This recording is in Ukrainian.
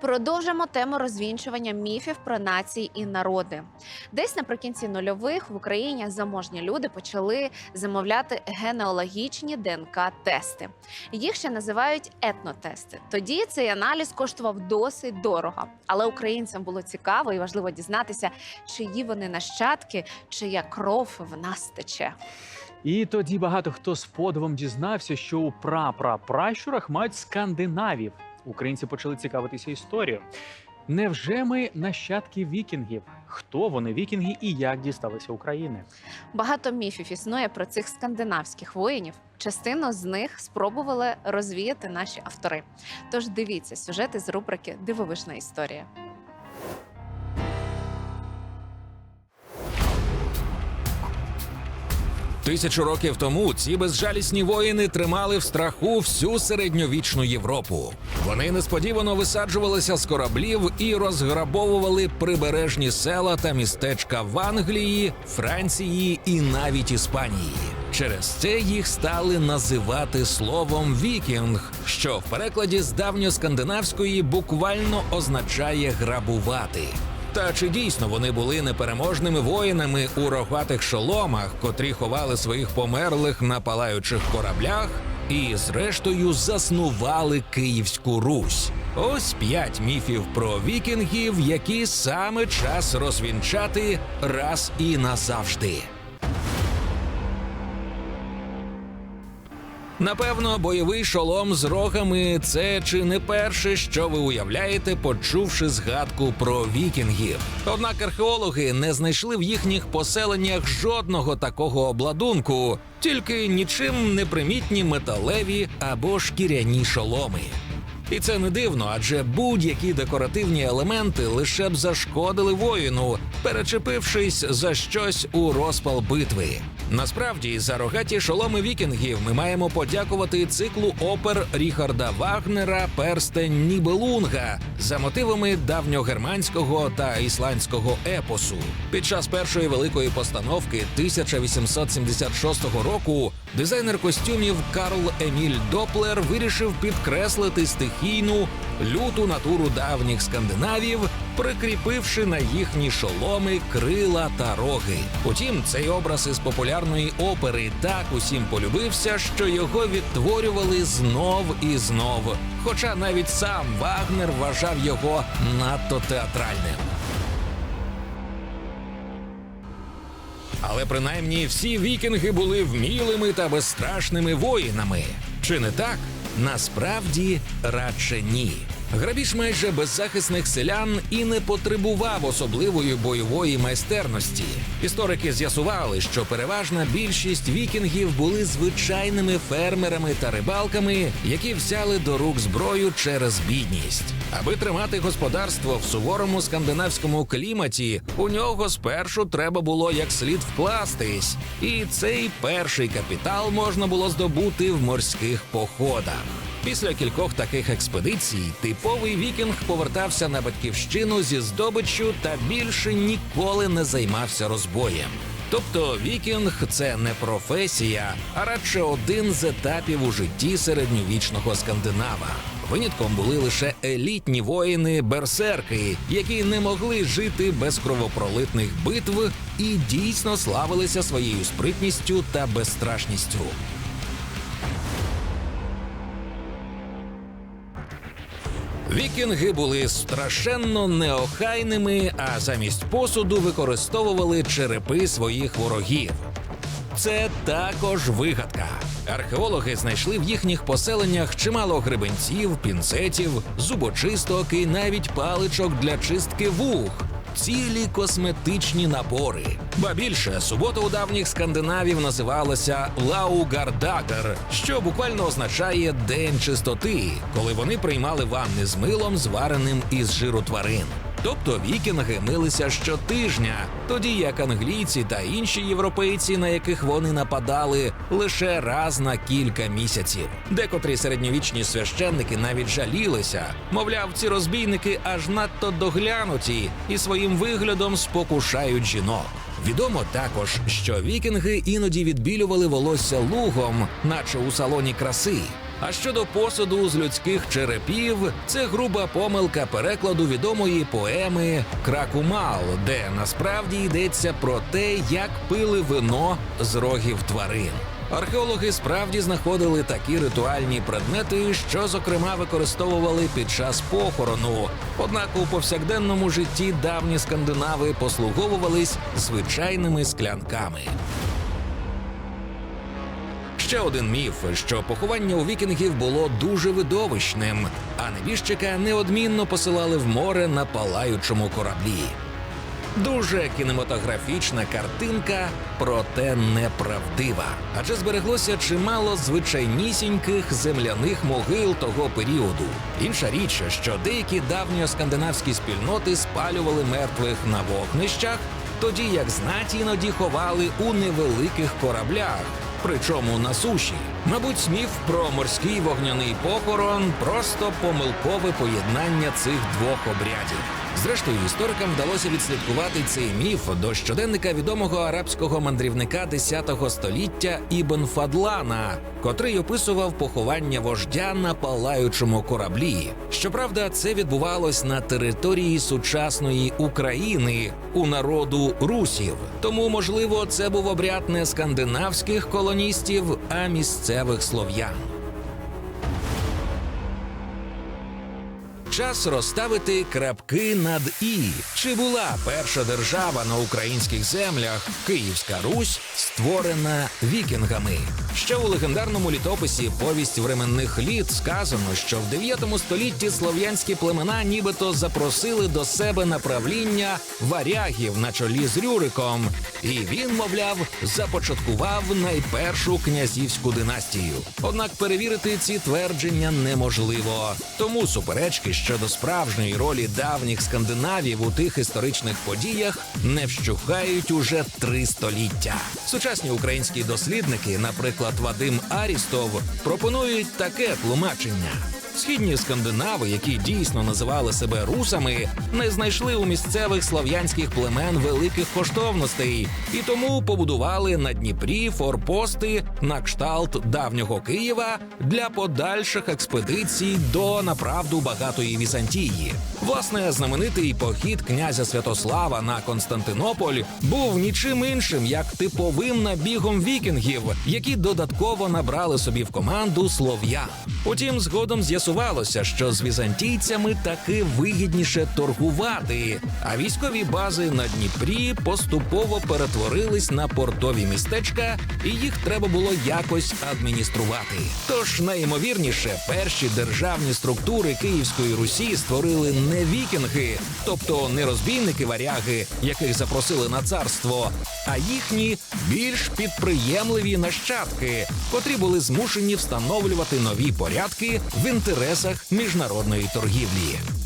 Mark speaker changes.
Speaker 1: Продовжимо тему розвінчування міфів про нації і народи. Десь наприкінці нульових в Україні заможні люди почали замовляти генеалогічні ДНК-тести. Їх ще називають етнотести. Тоді цей аналіз коштував досить дорого, але українцям було цікаво і важливо дізнатися, чиї вони нащадки, чия кров в нас тече.
Speaker 2: І тоді багато хто з подивом дізнався, що у прапрапращурах мають скандинавів. Українці почали цікавитися історією. Невже ми нащадки вікінгів? Хто вони вікінги і як дісталися України?
Speaker 1: Багато міфів існує про цих скандинавських воїнів. Частину з них спробували розвіяти наші автори. Тож дивіться сюжети з рубрики Дивовижна історія.
Speaker 3: Тисячу років тому ці безжалісні воїни тримали в страху всю середньовічну Європу. Вони несподівано висаджувалися з кораблів і розграбовували прибережні села та містечка в Англії, Франції і навіть Іспанії. Через це їх стали називати словом вікінг, що в перекладі з давньоскандинавської буквально означає грабувати. Та чи дійсно вони були непереможними воїнами у рогатих шоломах, котрі ховали своїх померлих на палаючих кораблях, і зрештою заснували Київську Русь? Ось п'ять міфів про вікінгів, які саме час розвінчати раз і назавжди. Напевно, бойовий шолом з рогами це чи не перше, що ви уявляєте, почувши згадку про вікінгів. Однак археологи не знайшли в їхніх поселеннях жодного такого обладунку, тільки нічим не примітні металеві або шкіряні шоломи. І це не дивно, адже будь-які декоративні елементи лише б зашкодили воїну, перечепившись за щось у розпал битви. Насправді, за рогаті шоломи вікінгів ми маємо подякувати циклу опер Ріхарда Вагнера Перстень Нібелунга за мотивами давньогерманського та ісландського епосу. Під час першої великої постановки 1876 року дизайнер костюмів Карл Еміль Доплер вирішив підкреслити стихійну люту натуру давніх скандинавів, прикріпивши на їхні шоломи крила та роги. Утім, цей образ із популярної опери так усім полюбився, що його відтворювали знов і знов. Хоча навіть сам Вагнер вважав його надто театральним. Але принаймні всі вікінги були вмілими та безстрашними воїнами. Чи не так? Насправді радше ні. Грабіж майже беззахисних селян і не потребував особливої бойової майстерності. Історики з'ясували, що переважна більшість вікінгів були звичайними фермерами та рибалками, які взяли до рук зброю через бідність. Аби тримати господарство в суворому скандинавському кліматі, у нього спершу треба було як слід вкластись, і цей перший капітал можна було здобути в морських походах. Після кількох таких експедицій типовий вікінг повертався на батьківщину зі здобиччю та більше ніколи не займався розбоєм. Тобто вікінг це не професія, а радше один з етапів у житті середньовічного скандинава. Винятком були лише елітні воїни берсерки, які не могли жити без кровопролитних битв і дійсно славилися своєю спритністю та безстрашністю. Вікінги були страшенно неохайними, а замість посуду використовували черепи своїх ворогів. Це також вигадка. Археологи знайшли в їхніх поселеннях чимало грибенців, пінцетів, зубочисток і навіть паличок для чистки вух. Цілі косметичні напори. Ба більше субота у давніх скандинавів називалася Лаугардагар, що буквально означає день чистоти, коли вони приймали ванни з милом, звареним із жиру тварин. Тобто вікінги милися щотижня, тоді як англійці та інші європейці, на яких вони нападали, лише раз на кілька місяців. Декотрі середньовічні священники навіть жалілися. Мовляв, ці розбійники аж надто доглянуті і своїм виглядом спокушають жінок. Відомо також, що вікінги іноді відбілювали волосся лугом, наче у салоні краси. А щодо посуду з людських черепів, це груба помилка перекладу відомої поеми Кракумал, де насправді йдеться про те, як пили вино з рогів тварин. Археологи справді знаходили такі ритуальні предмети, що зокрема використовували під час похорону. Однак у повсякденному житті давні скандинави послуговувались звичайними склянками. Ще один міф, що поховання у вікінгів було дуже видовищним, а небіжчика неодмінно посилали в море на палаючому кораблі. Дуже кінематографічна картинка, проте неправдива. Адже збереглося чимало звичайнісіньких земляних могил того періоду. Інша річ, що деякі давньоскандинавські спільноти спалювали мертвих на вогнищах, тоді як знать іноді ховали у невеликих кораблях. Причому на суші. Мабуть, міф про морський вогняний похорон просто помилкове поєднання цих двох обрядів. Зрештою, історикам вдалося відслідкувати цей міф до щоденника відомого арабського мандрівника X століття Ібн Фадлана, котрий описував поховання вождя на палаючому кораблі. Щоправда, це відбувалось на території сучасної України у народу русів. Тому, можливо, це був обряд не скандинавських колоністів, а місцевих слов'ян. Час розставити крапки над і. Чи була перша держава на українських землях Київська Русь створена вікінгами? Ще у легендарному літописі повість временних літ сказано, що в 9 столітті слов'янські племена нібито запросили до себе на правління варягів на чолі з Рюриком, і він, мовляв, започаткував найпершу князівську династію. Однак перевірити ці твердження неможливо. Тому суперечки щодо справжньої ролі давніх скандинавів у тих історичних подіях не вщухають уже три століття. Сучасні українські дослідники, наприклад, Вадим Арістов, пропонують таке тлумачення. Східні скандинави, які дійсно називали себе русами, не знайшли у місцевих слов'янських племен великих коштовностей і тому побудували на Дніпрі форпости на кшталт давнього Києва для подальших експедицій до направду багатої Візантії. Власне, знаменитий похід князя Святослава на Константинополь був нічим іншим як типовим набігом вікінгів, які додатково набрали собі в команду слов'ян. Утім, згодом з'ясувалося, що з візантійцями таки вигідніше торгувати, а військові бази на Дніпрі поступово перетворились на портові містечка, і їх треба було якось адмініструвати. Тож найімовірніше, перші державні структури Київської Русі створили не вікінги, тобто не розбійники варяги, яких запросили на царство, а їхні більш підприємливі нащадки, котрі були змушені встановлювати нові порядки в інтересах міжнародної торгівлі.